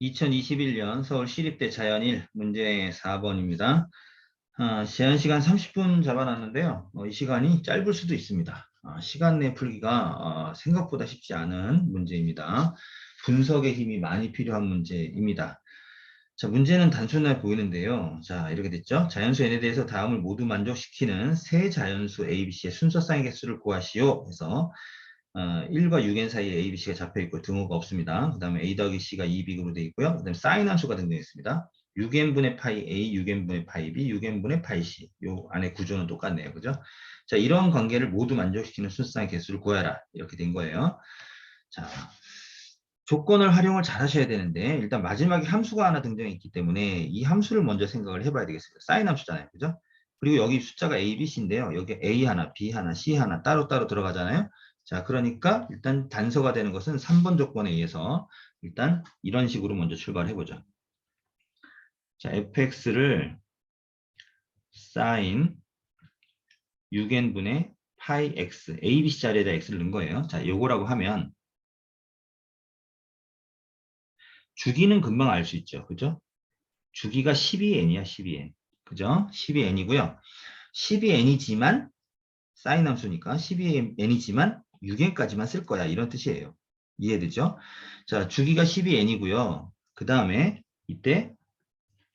2021년 서울 시립대 자연일 문제 4번입니다. 아, 제한 시간 30분 잡아놨는데요. 어, 이 시간이 짧을 수도 있습니다. 아, 시간 내 풀기가 어, 생각보다 쉽지 않은 문제입니다. 분석의 힘이 많이 필요한 문제입니다. 자, 문제는 단순해 보이는데요. 자, 이렇게 됐죠. 자연수 n에 대해서 다음을 모두 만족시키는 세 자연수 a, b, c의 순서 쌍의 개수를 구하시오. 해서 어, 1과 6n 사이에 a, b, c가 잡혀 있고 등호가 없습니다. 그 다음에 a 더하기 c가 2b으로 되어 있고요. 그 다음에 사인 함수가 등록되어 있습니다. 6n분의 파이 a, 6n분의 파이 b, 6n분의 파이 c. 요 안에 구조는 똑같네요. 그죠? 자, 이런 관계를 모두 만족시키는 순서쌍의 개수를 구하라. 이렇게 된 거예요. 자, 조건을 활용을 잘 하셔야 되는데 일단 마지막에 함수가 하나 등장해 있기 때문에 이 함수를 먼저 생각을 해봐야 되겠습니다. 사인 함수잖아요. 그죠? 그리고 여기 숫자가 A, B, C인데요. 여기 A 하나, B 하나, C 하나 따로따로 들어가잖아요. 자, 그러니까 일단 단서가 되는 것은 3번 조건에 의해서 일단 이런 식으로 먼저 출발해 보죠. 자, fx를 sin 6n분의 파이 x, a, b, c 자리에다 x를 넣은 거예요. 자, 요거라고 하면 주기는 금방 알 수 있죠. 그죠? 주기가 12n이야, 12n. 그죠? 12n이고요. 12n이지만 사인 함수니까 12n이지만 6n까지만 쓸 거야. 이런 뜻이에요. 이해되죠? 자, 주기가 12n이고요. 그 다음에 이때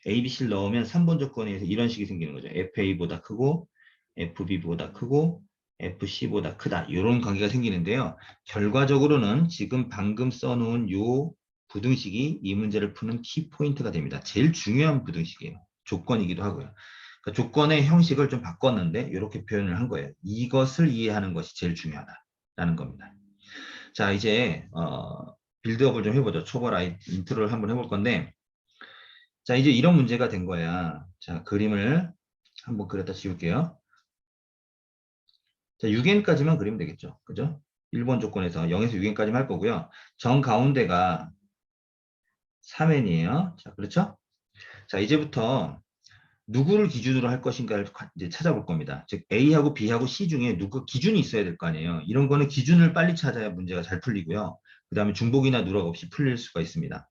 a, b, c를 넣으면 3번 조건에 의해서 이런 식이 생기는 거죠. fa보다 크고 fb보다 크고 fc보다 크다. 이런 관계가 생기는데요. 결과적으로는 지금 방금 써놓은 요 부등식이 이 문제를 푸는 키포인트가 됩니다. 제일 중요한 부등식이에요. 조건이기도 하고요. 그러니까 조건의 형식을 좀 바꿨는데 이렇게 표현을 한 거예요. 이것을 이해하는 것이 제일 중요하다 라는 겁니다. 자 이제 어, 빌드업을 좀 해보죠. 초벌 아이 인트로를 한번 해볼 건데 자 이제 이런 문제가 된 거야. 자 그림을 한번 그렸다 지울게요. 자 6n까지만 그리면 되겠죠. 그죠? 1번 조건에서 0에서 6n까지만 할 거고요. 정 가운데가 3n이에요. 자, 그렇죠? 자, 이제부터 누구를 기준으로 할 것인가를 이제 찾아볼 겁니다. 즉 A하고 B하고 C 중에 누구 기준이 있어야 될 거 아니에요. 이런 거는 기준을 빨리 찾아야 문제가 잘 풀리고요. 그 다음에 중복이나 누락 없이 풀릴 수가 있습니다.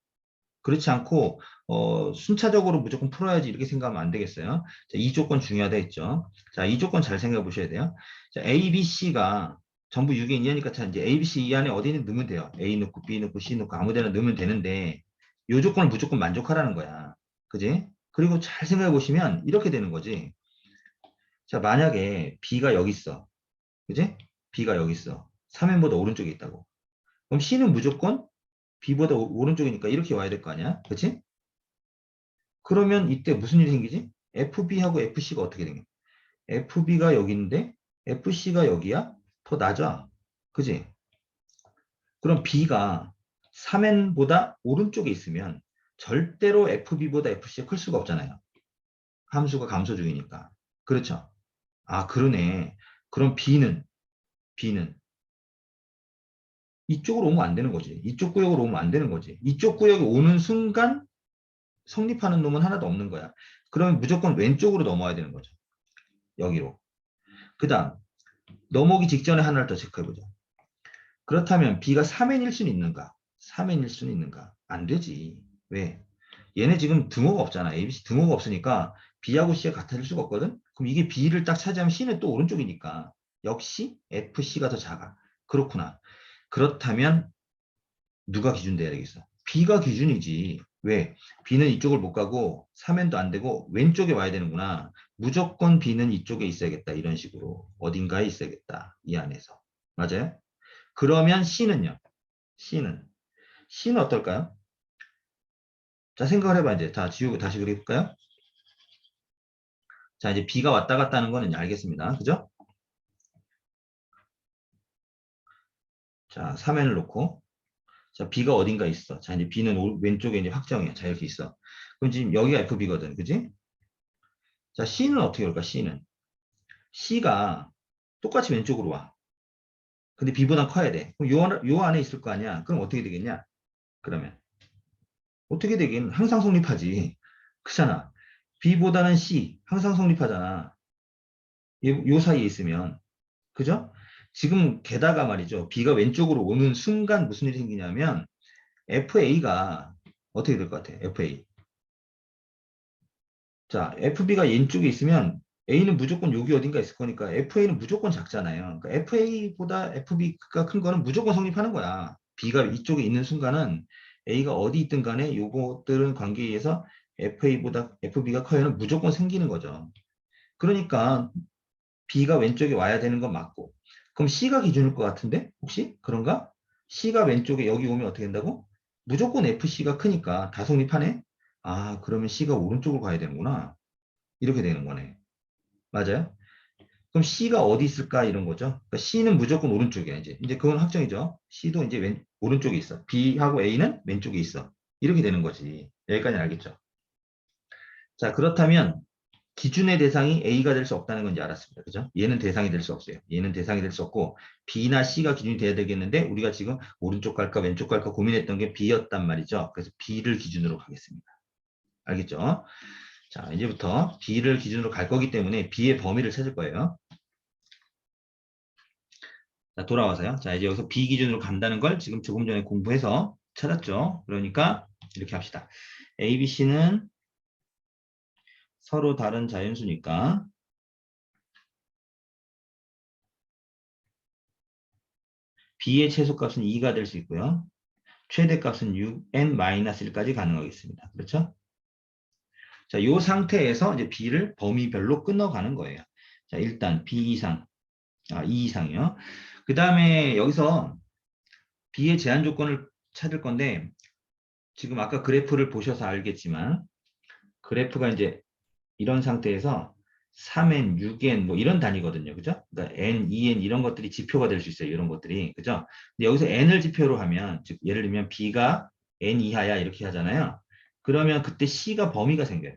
그렇지 않고 어, 순차적으로 무조건 풀어야지 이렇게 생각하면 안 되겠어요. 자, 이 조건 중요하다 했죠. 자, 이 조건 잘 생각해 보셔야 돼요. 자, A, B, C가 전부 6에 2하니까 자, 이제 A, B, C 이 안에 어디는 넣으면 돼요. A 넣고 B 넣고 C 넣고 아무데나 넣으면 되는데 요 조건을 무조건 만족하라는 거야. 그지? 그리고 잘 생각해 보시면 이렇게 되는 거지. 자, 만약에 B가 여기 있어. 그지? B가 여기 있어. 3n보다 오른쪽에 있다고. 그럼 C는 무조건 B보다 오, 오른쪽이니까 이렇게 와야 될 거 아니야? 그치? 그러면 이때 무슨 일이 생기지? FB하고 FC가 어떻게 되냐? FB가 여기 있는데 FC가 여기야? 더 낮아. 그지? 그럼 B가 3n보다 오른쪽에 있으면 절대로 FB보다 FC가 클 수가 없잖아요. 함수가 감소 중이니까. 그렇죠? 아, 그러네. 그럼 B는, B는 이쪽으로 오면 안 되는 거지. 이쪽 구역으로 오면 안 되는 거지. 이쪽 구역에 오는 순간 성립하는 놈은 하나도 없는 거야. 그러면 무조건 왼쪽으로 넘어야 되는 거죠. 여기로. 그 다음, 넘어오기 직전에 하나를 더 체크해보자. 그렇다면 B가 3n일 수는 있는가? 3n일 수는 있는가? 안 되지. 왜? 얘네 지금 등호가 없잖아. ABC 등호가 없으니까 B하고 C가 같아질 수가 없거든? 그럼 이게 B를 딱 차지하면 C는 또 오른쪽이니까 역시 FC가 더 작아. 그렇구나. 그렇다면 누가 기준 돼야 되겠어? B가 기준이지. 왜? B는 이쪽을 못 가고 3n도 안 되고 왼쪽에 와야 되는구나. 무조건 B는 이쪽에 있어야겠다. 이런 식으로. 어딘가에 있어야겠다. 이 안에서. 맞아요? 그러면 C는요? C는 C는 어떨까요? 자, 생각을 해봐, 이제. 다 지우고 다시 그려볼까요? 자, 이제 B가 왔다 갔다 하는 거는 알겠습니다. 그죠? 자, 3n을 놓고. 자, B가 어딘가 있어. 자, 이제 B는 오, 왼쪽에 이제 확정이야. 자, 이렇게 있어. 그럼 지금 여기가 FB거든. 그지? 자, C는 어떻게 올까? C는. C가 똑같이 왼쪽으로 와. 근데 B보다 커야 돼. 그럼 요, 요 안에 있을 거 아니야. 그럼 어떻게 되겠냐? 그러면. 어떻게 되긴 항상 성립하지. 그잖아. B보다는 C 항상 성립하잖아. 요, 사이에 있으면. 그죠? 지금 게다가 말이죠. B가 왼쪽으로 오는 순간 무슨 일이 생기냐면 FA가 어떻게 될 것 같아? FA. 자, FB가 왼쪽에 있으면 A는 무조건 여기 어딘가 있을 거니까 FA는 무조건 작잖아요. 그러니까 FA보다 FB가 큰 거는 무조건 성립하는 거야. B가 이쪽에 있는 순간은 A가 어디 있든 간에 요것들은 관계에 의해서 FA보다 FB가 커요는 무조건 생기는 거죠. 그러니까 B가 왼쪽에 와야 되는 건 맞고 그럼 C가 기준일 것 같은데 혹시 그런가? C가 왼쪽에 여기 오면 어떻게 된다고? 무조건 FC가 크니까 다 성립하네? 아 그러면 C가 오른쪽으로 가야 되는구나. 이렇게 되는 거네. 맞아요? 그럼 C가 어디 있을까 이런 거죠. 그러니까 C는 무조건 오른쪽이야 이제. 이제 그건 확정이죠. C도 이제 왼 오른쪽에 있어. B하고 A는 왼쪽에 있어. 이렇게 되는 거지. 여기까지 알겠죠? 자 그렇다면 기준의 대상이 A가 될 수 없다는 건지 알았습니다. 그죠? 얘는 대상이 될 수 없어요. 얘는 대상이 될 수 없고 B나 C가 기준이 돼야 되겠는데 우리가 지금 오른쪽 갈까 왼쪽 갈까 고민했던 게 B였단 말이죠. 그래서 B를 기준으로 가겠습니다. 알겠죠? 자, 이제부터 B를 기준으로 갈 거기 때문에 B의 범위를 찾을 거예요. 자, 돌아와서요. 자, 이제 여기서 B 기준으로 간다는 걸 지금 조금 전에 공부해서 찾았죠. 그러니까 이렇게 합시다. A, B, C는 서로 다른 자연수니까 B의 최소값은 2가 될 수 있고요. 최대값은 6n-1까지 가능하겠습니다. 그렇죠? 자, 이 상태에서 이제 B를 범위별로 끊어가는 거예요. 자, 일단 B 이상, 아, 2 이상이요. 그 다음에 여기서 B의 제한 조건을 찾을 건데, 지금 아까 그래프를 보셔서 알겠지만, 그래프가 이제 이런 상태에서 3n, 6n 뭐 이런 단위거든요. 그죠? 그러니까 n, 2n 이런 것들이 지표가 될 수 있어요. 이런 것들이. 그죠? 근데 여기서 n을 지표로 하면 즉 예를 들면 b가 n 이하야 이렇게 하잖아요. 그러면 그때 c가 범위가 생겨요.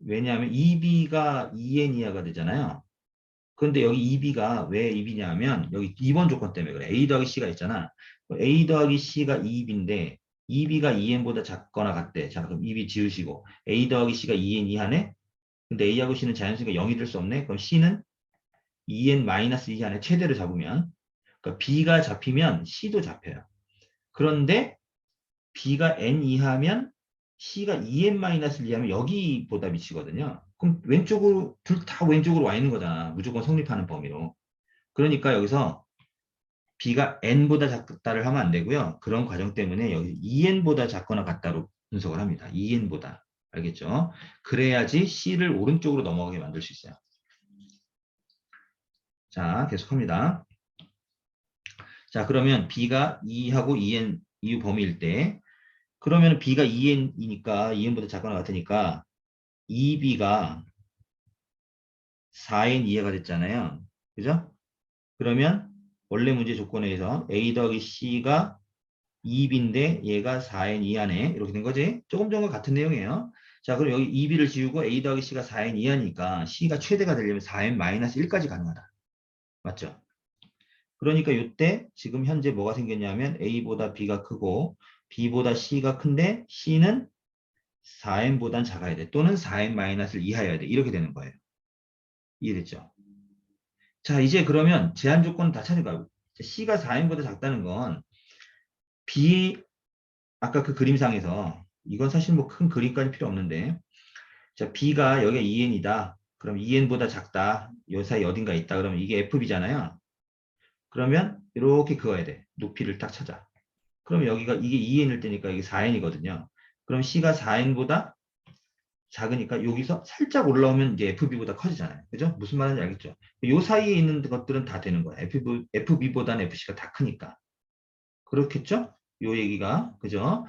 왜냐하면 2b가 2n 이하가 되잖아요. 그런데 여기 2b가 왜 2b냐 하면 여기 2번 조건 때문에 그래. a 더하기 c가 있잖아. a 더하기 c가 2b인데 2b가 2n보다 작거나 같대. 자, 그럼 2b 지우시고 a 더하기 c가 2n 이하네? 근데 a하고 c는 자연수가 0이 될 수 없네? 그럼 c는 2n-2 안에 최대를 잡으면 그러니까 b가 잡히면 c도 잡혀요. 그런데 b가 n 이하면 c가 2n-1 이하면 여기보다 미치거든요. 그럼 왼쪽으로 둘 다 왼쪽으로 와 있는 거잖아. 무조건 성립하는 범위로. 그러니까 여기서 b가 n보다 작다를 하면 안 되고요. 그런 과정 때문에 여기 2n보다 작거나 같다로 분석을 합니다. 2n보다. 알겠죠? 그래야지 C를 오른쪽으로 넘어가게 만들 수 있어요. 자, 계속합니다. 자, 그러면 B가 2하고 2n 이후 범위일 때 그러면 B가 2n이니까 2n보다 작거나 같으니까 2B가 4n 이하가 됐잖아요. 그죠? 그러면 원래 문제 조건에 의해서 A 더하기 C가 2B인데 얘가 4n 이하네. 이렇게 된 거지? 조금 전과 같은 내용이에요. 자, 그럼 여기 2B를 지우고 A 더하기 C가 4n 이하니까 C가 최대가 되려면 4n-1까지 가능하다. 맞죠? 그러니까 이때 지금 현재 뭐가 생겼냐면 A보다 B가 크고 B보다 C가 큰데 C는 4n보단 작아야 돼. 또는 4n-를 이하여야 돼. 이렇게 되는 거예요. 이해됐죠? 자, 이제 그러면 제한 조건 다 찾을까요? C가 4n보다 작다는 건 B 아까 그 그림상에서 이건 사실 뭐 큰 그림까지 필요 없는데 자 B가 여기가 2n이다. 그럼 2n보다 작다. 요 사이 어딘가 있다. 그러면 이게 FB잖아요. 그러면 이렇게 그어야 돼. 높이를 딱 찾아. 그럼 여기가 이게 2n일 때니까 이게 4n이거든요. 그럼 C가 4n보다 작으니까 여기서 살짝 올라오면 이제 FB보다 커지잖아요. 그죠? 무슨 말인지 알겠죠? 요 사이에 있는 것들은 다 되는 거야. FB, FB보다는 FC가 다 크니까. 그렇겠죠? 요 얘기가. 그죠?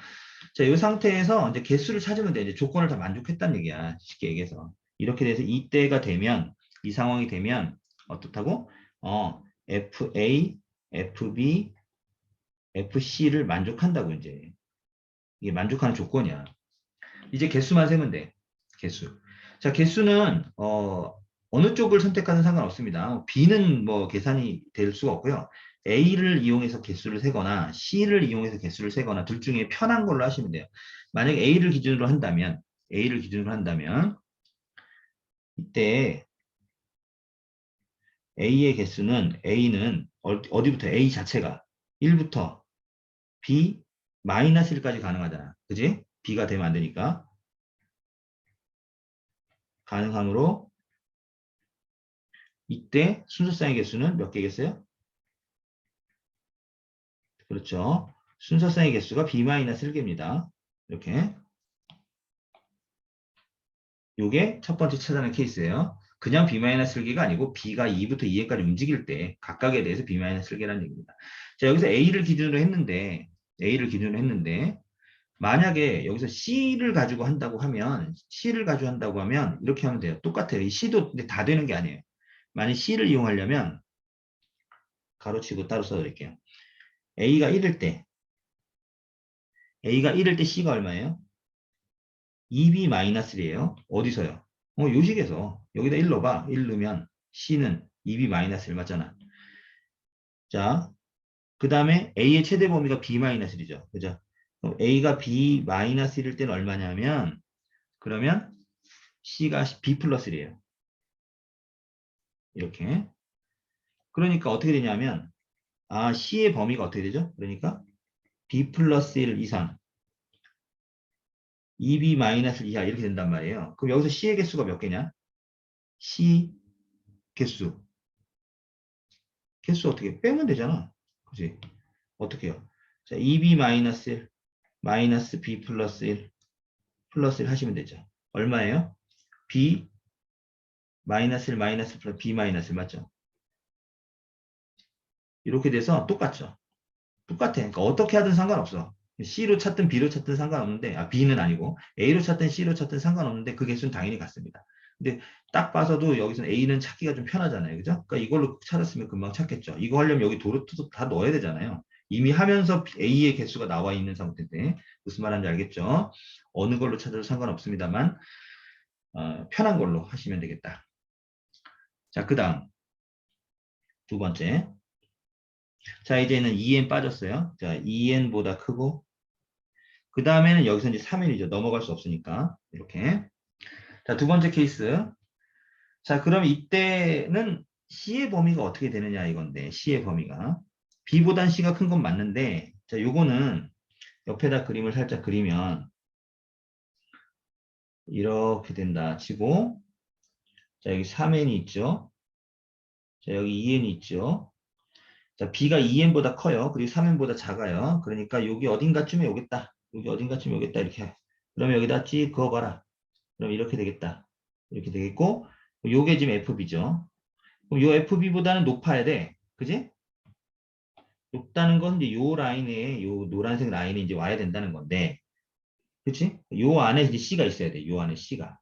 자, 이 상태에서 이제 개수를 찾으면 돼. 이제 조건을 다 만족했다는 얘기야. 쉽게 얘기해서. 이렇게 돼서 이때가 되면, 이 상황이 되면, 어떻다고? 어, FA, FB, FC를 만족한다고, 이제. 이게 만족하는 조건이야. 이제 개수만 세면 돼. 개수. 자, 개수는, 어, 어느 쪽을 선택하는 상관없습니다. B는 뭐 계산이 될 수가 없고요. A를 이용해서 개수를 세거나 C를 이용해서 개수를 세거나 둘 중에 편한 걸로 하시면 돼요. 만약에 A를 기준으로 한다면 A를 기준으로 한다면 이때 A의 개수는 A는 어디부터 A 자체가 1부터 B 마이너스 1까지 가능하잖아. 그지? b가 되면 안 되니까. 가능하므로 이때 순서쌍의 개수는 몇 개겠어요? 그렇죠. 순서쌍의 개수가 b-1개입니다. 이렇게. 요게 첫 번째 찾아낸 케이스예요. 그냥 b-1개가 아니고 b가 2부터 2에까지 움직일 때 각각에 대해서 b-1개라는 얘기입니다. 자, 여기서 a를 기준으로 했는데 a를 기준으로 했는데 만약에 여기서 c를 가지고 한다고 하면 c를 가지고 한다고 하면 이렇게 하면 돼요. 똑같아요. 이 c도 근데 다 되는 게 아니에요. 만약 c를 이용하려면 가로치고 따로 써드릴게요. a가 1일 때 a가 1일 때 c가 얼마예요? 2b-1이에요. 어디서요? 어, 요식에서 여기다 1 넣어봐. 1 넣으면 c는 2b-1 맞잖아. 자, 그 다음에 a의 최대 범위가 b-1이죠. 그죠? 그럼 a가 b-1일 때는 얼마냐면 그러면 c가 b 플러스 1이에요. 이렇게. 그러니까 어떻게 되냐면 아 c의 범위가 어떻게 되죠? 그러니까 b 플러스 1 이상 2b 마이너스 이하 이렇게 된단 말이에요. 그럼 여기서 c의 개수가 몇 개냐? c 개수. 개수 어떻게 빼면 되잖아. 그지? 어떻게 해요? 자, 2b 마이너스 1 마이너스 b 플러스 1 플러스 1 하시면 되죠. 얼마예요? b 마이너스 1 마이너스 플러스 b 마이너스 1 맞죠? 이렇게 돼서 똑같죠. 똑같아. 그러니까 어떻게 하든 상관없어. C로 찾든 B로 찾든 상관없는데, 아, B는 아니고, A로 찾든 C로 찾든 상관없는데, 그 개수는 당연히 같습니다. 근데 딱 봐서도 여기서는 A는 찾기가 좀 편하잖아요. 그죠? 그러니까 이걸로 찾았으면 금방 찾겠죠. 이거 하려면 여기 도로트도 다 넣어야 되잖아요. 이미 하면서 A의 개수가 나와 있는 상태인데, 무슨 말인지 알겠죠? 어느 걸로 찾아도 상관없습니다만, 어, 편한 걸로 하시면 되겠다. 자, 그 다음. 두 번째. 자, 이제는 2n 빠졌어요. 자, 2n보다 크고, 그 다음에는 여기서 이제 3n이죠. 넘어갈 수 없으니까. 이렇게. 자, 두 번째 케이스. 자, 그럼 이때는 C의 범위가 어떻게 되느냐 이건데, C의 범위가. B보단 C가 큰 건 맞는데, 자, 요거는 옆에다 그림을 살짝 그리면, 이렇게 된다 치고, 자, 여기 3n이 있죠. 자, 여기 2n이 있죠. 자, B가 2n보다 커요. 그리고 3n보다 작아요. 그러니까 여기 어딘가쯤에 오겠다. 여기 어딘가쯤에 오겠다. 이렇게. 그러면 여기다 찍 그어봐라. 그럼 이렇게 되겠다. 이렇게 되겠고, 요게 지금 FB죠. 그럼 요 FB보다는 높아야 돼. 그지? 높다는 건 이제 요 라인에, 요 노란색 라인에 이제 와야 된다는 건데, 그치? 요 안에 이제 C가 있어야 돼. 요 안에 C가.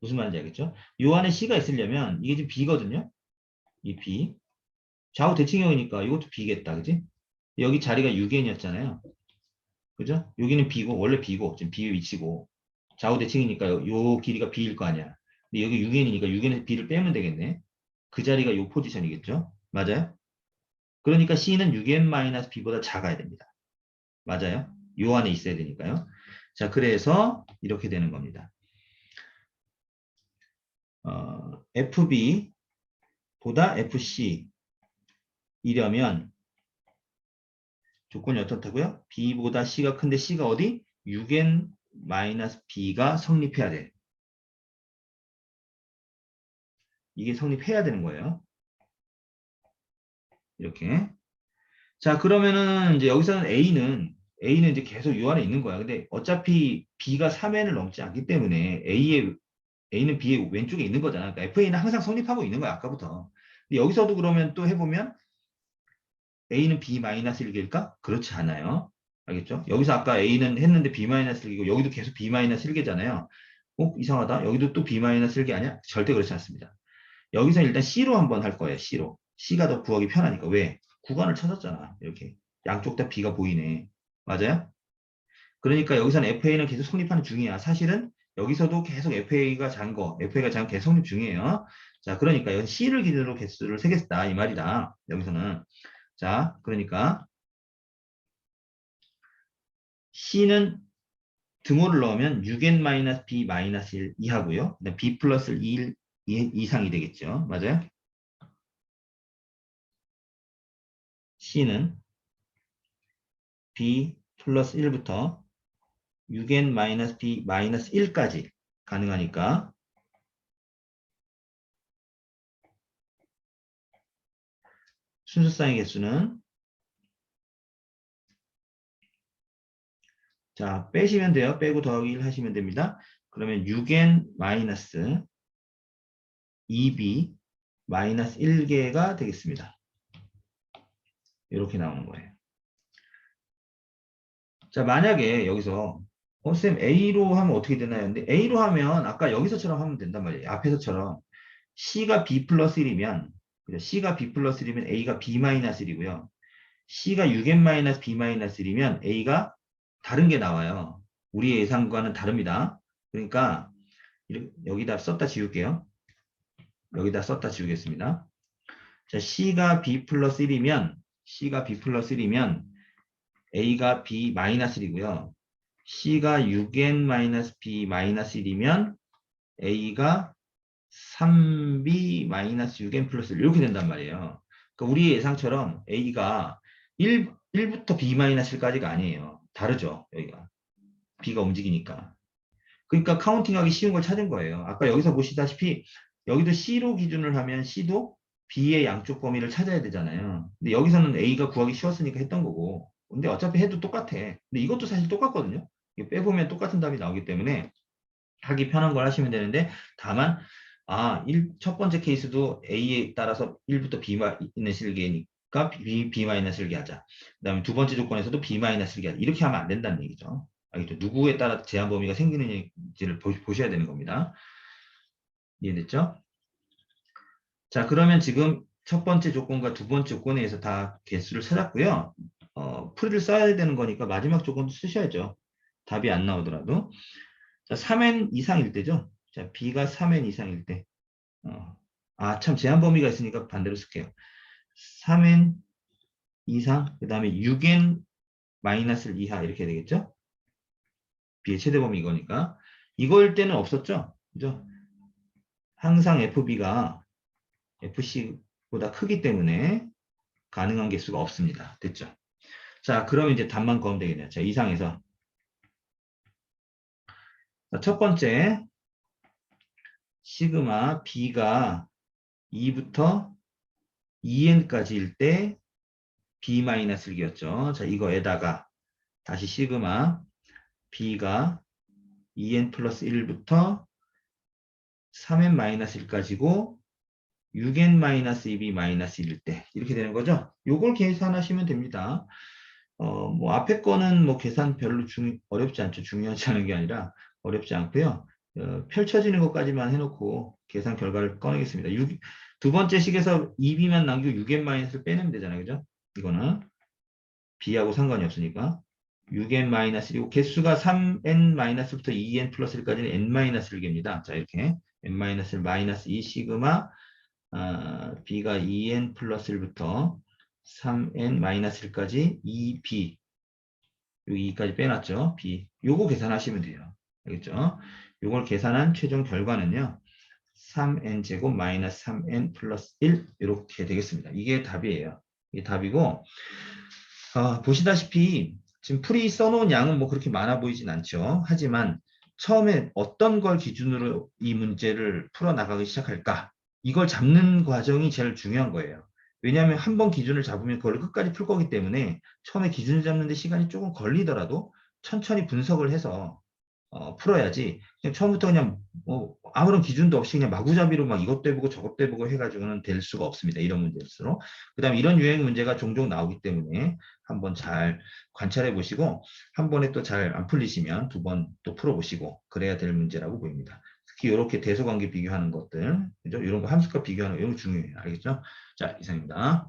무슨 말인지 알겠죠? 요 안에 C가 있으려면, 이게 지금 B거든요? 이 B. 좌우 대칭형이니까 이것도 B겠다. 그지? 여기 자리가 6n이었잖아요. 그죠? 여기는 B고, 원래 B고, 지금 B 위치고, 좌우 대칭이니까 요, 요 길이가 B일 거 아니야. 근데 여기 6n이니까 6n에서 B를 빼면 되겠네. 그 자리가 요 포지션이겠죠? 맞아요? 그러니까 C는 6n-B보다 작아야 됩니다. 맞아요? 요 안에 있어야 되니까요. 자, 그래서 이렇게 되는 겁니다. 어, FB보다 FC 이려면 조건이 어떻다고요? B보다 C가 큰데 C가 어디? 6n-B가 성립해야 돼. 이게 성립해야 되는 거예요. 이렇게. 자, 그러면은 이제 여기서는 A는 A는 이제 계속 요 안에 있는 거야. 근데 어차피 B가 3n을 넘지 않기 때문에 A의 A는 B의 왼쪽에 있는 거잖아. 그러니까 FA는 항상 성립하고 있는 거야, 아까부터. 근데 여기서도 그러면 또 해보면 A는 B-1개일까? 그렇지 않아요. 알겠죠? 여기서 아까 A는 했는데 B-1개고 여기도 계속 B-1개잖아요. 어? 이상하다. 여기도 또 B-1개 아니야? 절대 그렇지 않습니다. 여기서 일단 C로 한번 할 거예요. C로. C가 더 구하기 편하니까. 왜? 구간을 찾았잖아. 이렇게. 양쪽 다 B가 보이네. 맞아요? 그러니까 여기서는 FA는 계속 성립하는 중이야. 사실은 여기서도 계속 FA가 작은 거, FA가 작은 계속 성립 중이에요. 자, 그러니까 여기 C를 기준으로 개수를 세겠다. 이 말이다. 여기서는. 자, 그러니까 C는 등호를 넣으면 6n-b-1 이하고요. b 플러스 1 이상이 되겠죠. 맞아요? C는 b 플러스 1부터 6n 마이너스 b 마이너스 1까지 가능하니까 순서쌍의 개수는 자 빼시면 돼요. 빼고 더하기 1 하시면 됩니다. 그러면 6n 마이너스 2b 마이너스 1개가 되겠습니다. 이렇게 나오는 거예요. 자, 만약에 여기서 어, 쌤 A로 하면 어떻게 되나요? 근데 A로 하면 아까 여기서처럼 하면 된단 말이에요. 앞에서처럼 C가 B 플러스 1이면 C가 B 플러스 1이면 A가 B 마이너스 1이고요. C가 6n 마이너스 B 마이너스 1이면 A가 다른 게 나와요. 우리의 예상과는 다릅니다. 그러니까 여기다 썼다 지울게요. 여기다 썼다 지우겠습니다. 자, C가 B 플러스 1이면 C가 B 플러스 1이면 A가 B 마이너스 1이고요. C가 6n 마이너스 B 마이너스 1이면 A가 3B 마이너스 6n 플러스 1 이렇게 된단 말이에요. 그러니까 우리의 예상처럼 A가 1, 1부터 B 마이너스 1까지가 아니에요. 다르죠. 여기가. B가 움직이니까. 그러니까 카운팅하기 쉬운 걸 찾은 거예요. 아까 여기서 보시다시피 여기도 C로 기준을 하면 C도 B의 양쪽 범위를 찾아야 되잖아요. 근데 여기서는 A가 구하기 쉬웠으니까 했던 거고. 근데 어차피 해도 똑같아. 근데 이것도 사실 똑같거든요. 빼보면 똑같은 답이 나오기 때문에 하기 편한 걸 하시면 되는데 다만 아, 1, 첫 번째 케이스도 A에 따라서 1부터 B 마이너스 1개니까 B, B 마이너스 1개 하자. 그 다음에 두 번째 조건에서도 B 마이너스 1개 하자. 이렇게 하면 안 된다는 얘기죠. 알겠죠? 누구에 따라 제한 범위가 생기는지를 보셔야 되는 겁니다. 이해됐죠? 자, 그러면 지금 첫 번째 조건과 두 번째 조건에 의해서 다 개수를 찾았고요. 어, 풀이를 써야 되는 거니까 마지막 조건도 쓰셔야죠. 답이 안 나오더라도. 자, 3n 이상일 때죠. 자, b가 3n 이상일 때. 어, 아, 참, 제한 범위가 있으니까 반대로 쓸게요. 3n 이상, 그 다음에 6n 마이너스 이하 이렇게 되겠죠? b의 최대 범위 이거니까. 이거일 때는 없었죠? 그죠? 항상 fb가 fc보다 크기 때문에 가능한 개수가 없습니다. 됐죠? 자, 그럼 이제 답만 구하면 되겠네요. 자, 이상에서. 자, 첫 번째, 시그마 b가 2부터 2n까지일 때 b-1기였죠. 자, 이거에다가 다시 시그마 b가 2n 플러스 1부터 3n-1까지고 6n-2b-1일 때 이렇게 되는 거죠. 요걸 계산하시면 됩니다. 어, 뭐 앞에 거는 뭐 계산 별로 중, 어렵지 않죠. 중요하지 않은 게 아니라 어렵지 않고요. 어, 펼쳐지는 것까지만 해놓고 계산 결과를 꺼내겠습니다. 6, 두 번째 식에서 2b만 남기고 6n-를 빼내면 되잖아요. 그죠? 이거는 b하고 상관이 없으니까 6n-1이고 개수가 3n-부터 2n 플러스 1까지는 n-1개입니다. 자 이렇게 n-1 마이너스 2 시그마 어, b가 2n 플러스 1부터 3n 마이너스 1까지 2b 여기 2까지 빼놨죠. b 요거 계산하시면 돼요. 알겠죠? 요걸 계산한 최종 결과는요. 3n 제곱 마이너스 3n 플러스 1 이렇게 되겠습니다. 이게 답이에요. 이게 답이고 어, 보시다시피 지금 풀이 써놓은 양은 뭐 그렇게 많아 보이진 않죠. 하지만 처음에 어떤 걸 기준으로 이 문제를 풀어나가기 시작할까 이걸 잡는 과정이 제일 중요한 거예요. 왜냐하면 한 번 기준을 잡으면 그걸 끝까지 풀 거기 때문에 처음에 기준을 잡는데 시간이 조금 걸리더라도 천천히 분석을 해서 어, 풀어야지 처음부터 그냥 뭐 아무런 기준도 없이 그냥 마구잡이로 막 이것도 해보고 저것도 해보고 해가지고는 될 수가 없습니다. 이런 문제일수록 그 다음에 이런 유행 문제가 종종 나오기 때문에 한번 잘 관찰해 보시고 한 번에 또 잘 안 풀리시면 두 번 또 풀어보시고 그래야 될 문제라고 보입니다. 특히 이렇게 대소관계 비교하는 것들 그죠? 이런 거 함수값 비교하는 거 이런 거 중요해요. 알겠죠? 자 이상입니다.